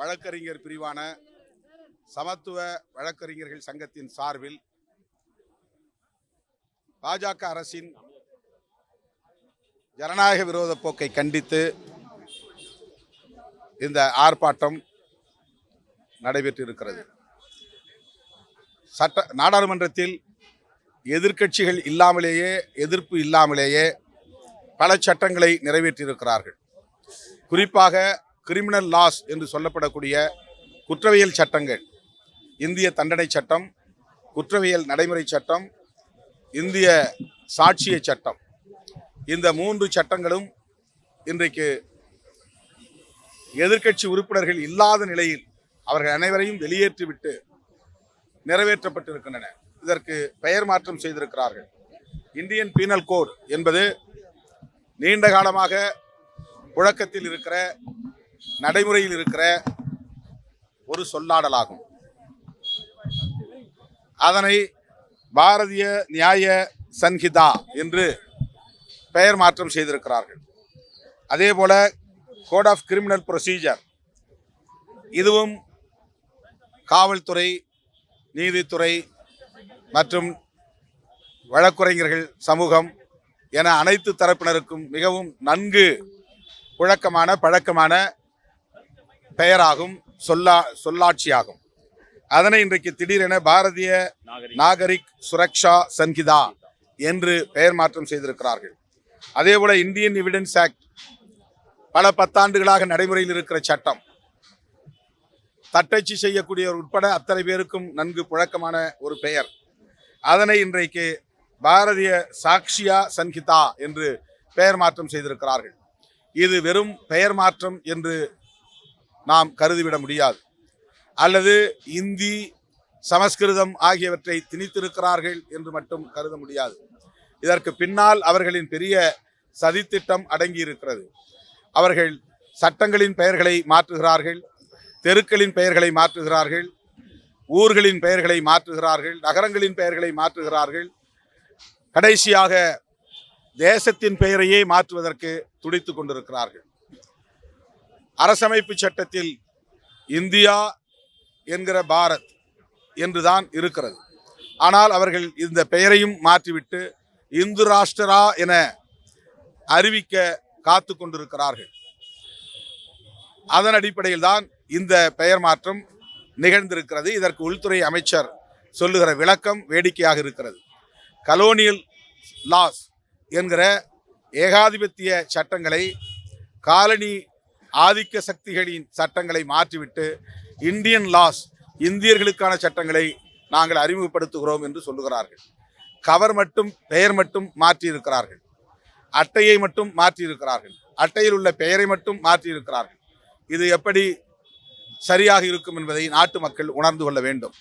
வழக்கறிஞர் பிரிவான சமத்துவ வழக்கறிஞர்கள் சங்கத்தின் சார்பில் பாஜக அரசின் ஜனநாயக விரோத போக்கை கண்டித்து இந்த ஆர்ப்பாட்டம் நடைபெற்றிருக்கிறது. சட்ட நாடாளுமன்றத்தில் எதிர்க்கட்சிகள் இல்லாமலேயே எதிர்ப்பு இல்லாமலேயே பல சட்டங்களை நிறைவேற்றியிருக்கிறார்கள். குறிப்பாக கிரிமினல் லாஸ் என்று சொல்லப்படக்கூடிய குற்றவியல் சட்டங்கள் இந்திய தண்டனை சட்டம் குற்றவியல் நடைமுறை சட்டம் இந்திய சாட்சிய சட்டம் இந்த மூன்று சட்டங்களும் இன்றைக்கு எதிர்க்கட்சி உறுப்பினர்கள் இல்லாத நிலையில் அவர்கள் அனைவரையும் வெளியேற்றிவிட்டு நிறைவேற்றப்பட்டிருக்கின்றன. இதற்கு பெயர் மாற்றம் செய்திருக்கிறார்கள். இந்தியன் பீனல் கோட் என்பது நீண்ட காலமாக புழக்கத்தில் இருக்கிற நடைமுறையில் இருக்கிற ஒரு சொல்லாடலாகும். அதனை பாரதிய நியாய சன்ஹிதா என்று பெயர் மாற்றம் செய்திருக்கிறார்கள். அதே போல கோட் ஆஃப் கிரிமினல் ப்ரொசீஜர் இதுவும் காவல்துறை நீதித்துறை மற்றும் வழக்குரைஞர்கள் சமூகம் என அனைத்து தரப்பினருக்கும் மிகவும் நன்கு புழக்கமான பழக்கமான பெயராகும் சொல்லா சொல்லாட்சியாகும். அதனை இன்றைக்கு திடீரென பாரதிய நாகரிக். சுரக்ஷா சன்ஹிதா என்று பெயர் மாற்றம் செய்திருக்கிறார்கள். அதேபோல இந்தியன் எவிடன்ஸ் ஆக்ட் பல பத்தாண்டுகளாக நடைமுறையில் இருக்கிற சட்டம். தட்டச்சு செய்யக்கூடியவர் உட்பட அத்தனை பேருக்கும் நன்கு புழக்கமான ஒரு பெயர். அதனை இன்றைக்கு பாரதிய சாக்ஷியா சன்ஹிதா என்று பெயர் மாற்றம் செய்திருக்கிறார்கள். இது வெறும் பெயர் மாற்றம் என்று நாம் கருதிவிட முடியாது. அல்லது இந்தி சமஸ்கிருதம் ஆகியவற்றை திணித்திருக்கிறார்கள் என்று மட்டும் கருத முடியாது. இதற்கு பின்னால் அவர்களின் பெரிய சதித்திட்டம் அடங்கி இருக்கிறது அவர்கள் சட்டங்களின் பெயர்களை மாற்றுகிறார்கள் தெருக்களின் பெயர்களை மாற்றுகிறார்கள் ஊர்களின் பெயர்களை மாற்றுகிறார்கள் நகரங்களின் பெயர்களை மாற்றுகிறார்கள். கடைசியாக தேசத்தின் பெயரையே மாற்றுவதற்கு துடித்து கொண்டிருக்கிறார்கள். அரசமைப்பு சட்டத்தில் இந்தியா என்கிற பாரத் என்றுதான் இருக்கிறது. ஆனால் அவர்கள் இந்த பெயரையும் மாற்றிவிட்டு இந்து ராஷ்டிரா என அறிவிக்க காத்து கொண்டிருக்கிறார்கள். அதன் அடிப்படையில் தான் இந்த பெயர் மாற்றம் நிகழ்ந்திருக்கிறது. இதற்கு உள்துறை அமைச்சர் சொல்லுகிற விளக்கம் வேடிக்கையாக இருக்கிறது. கலோனியல் லாஸ் என்கிற ஏகாதிபத்திய சட்டங்களை காலனி ஆதிக்க சக்திகளின் சட்டங்களை மாற்றிவிட்டு இந்தியன் லாஸ் இந்தியர்களுக்கான சட்டங்களை நாங்கள் அறிமுகப்படுத்துகிறோம் என்று சொல்லுகிறார்கள். கவர் மட்டும் பெயர் மட்டும் மாற்றியிருக்கிறார்கள். அட்டையை மட்டும் மாற்றியிருக்கிறார்கள். அட்டையில் உள்ள பெயரை மட்டும் மாற்றியிருக்கிறார்கள். இது எப்படி சரியாக இருக்கும் என்பதை நாட்டு மக்கள் உணர்ந்து கொள்ள வேண்டும்.